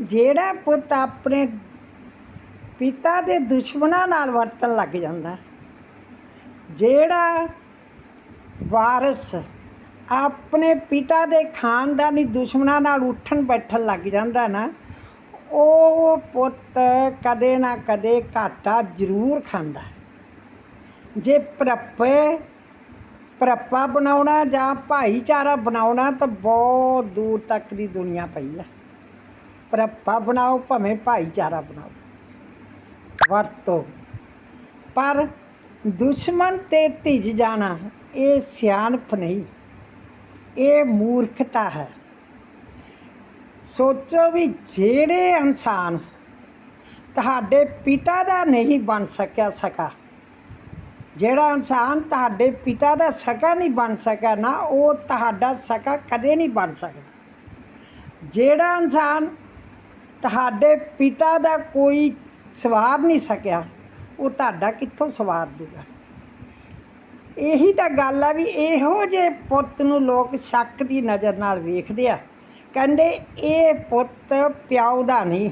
ਜਿਹੜਾ ਪੁੱਤ ਆਪਣੇ ਪਿਤਾ ਦੇ ਦੁਸ਼ਮਣਾਂ ਨਾਲ ਵਰਤਣ ਲੱਗ ਜਾਂਦਾ, ਜਿਹੜਾ ਵਾਰਸ ਆਪਣੇ ਪਿਤਾ ਦੇ ਖਾਨਦਾਨੀ ਦੁਸ਼ਮਣਾਂ ਨਾਲ ਉੱਠਣ ਬੈਠਣ ਲੱਗ ਜਾਂਦਾ ਨਾ, ਉਹ ਪੁੱਤ ਕਦੇ ਨਾ ਕਦੇ ਘਾਟਾ ਜ਼ਰੂਰ ਖਾਂਦਾ ਜੇ ਪ੍ਰਪੇ ਪ੍ਰਪਾ ਬਣਾਉਣਾ ਜਾਂ ਭਾਈਚਾਰਾ ਬਣਾਉਣਾ ਤਾਂ ਬਹੁਤ ਦੂਰ ਤੱਕ ਦੀ ਦੁਨੀਆ ਪਈ ਆ ਪ੍ਰਪਾ ਬਣਾਓ, ਭਾਵੇਂ ਭਾਈਚਾਰਾ ਬਣਾਓ। ਵਰਤੋ। ਪਰ ਦੁਸ਼ਮਣ ਤੇ ਧਿਜ ਜਾਣਾ, ਇਹ ਸਿਆਣਪ ਨਹੀਂ। ਇਹ ਮੂਰਖਤਾ ਹੈ। ਸੋਚੋ ਵੀ ਜਿਹੜੇ ਇਨਸਾਨ ਤੁਹਾਡੇ ਪਿਤਾ ਦਾ ਨਹੀਂ ਬਣ ਸਕਿਆ ਸਕਾ, ਜਿਹੜਾ ਇਨਸਾਨ ਤੁਹਾਡੇ ਪਿਤਾ ਦਾ ਸਕਾ ਨਹੀਂ ਬਣ ਸਕਿਆ ਨਾ, ਉਹ ਤੁਹਾਡਾ ਸਕਾ ਕਦੇ ਨਹੀਂ ਬਣ ਸਕਦਾ। ਜਿਹੜਾ ਇਨਸਾਨ ਤੁਹਾਡੇ ਪਿਤਾ ਦਾ ਕੋਈ ਸਵਾਰ ਨਹੀਂ ਸਕਿਆ, ਉਹ ਤੁਹਾਡਾ ਕਿੱਥੋਂ ਸਵਾਰ ਦੂਗਾ? ਇਹੀ ਤਾਂ ਗੱਲ ਆ ਵੀ ਇਹੋ ਜੇ ਪੁੱਤ ਨੂੰ ਲੋਕ ਸ਼ੱਕ ਦੀ ਨਜ਼ਰ ਨਾਲ ਵੇਖਦੇ ਆ। ਕਹਿੰਦੇ, ਇਹ ਪੁੱਤ ਪਿਓ ਦਾ ਨਹੀਂ।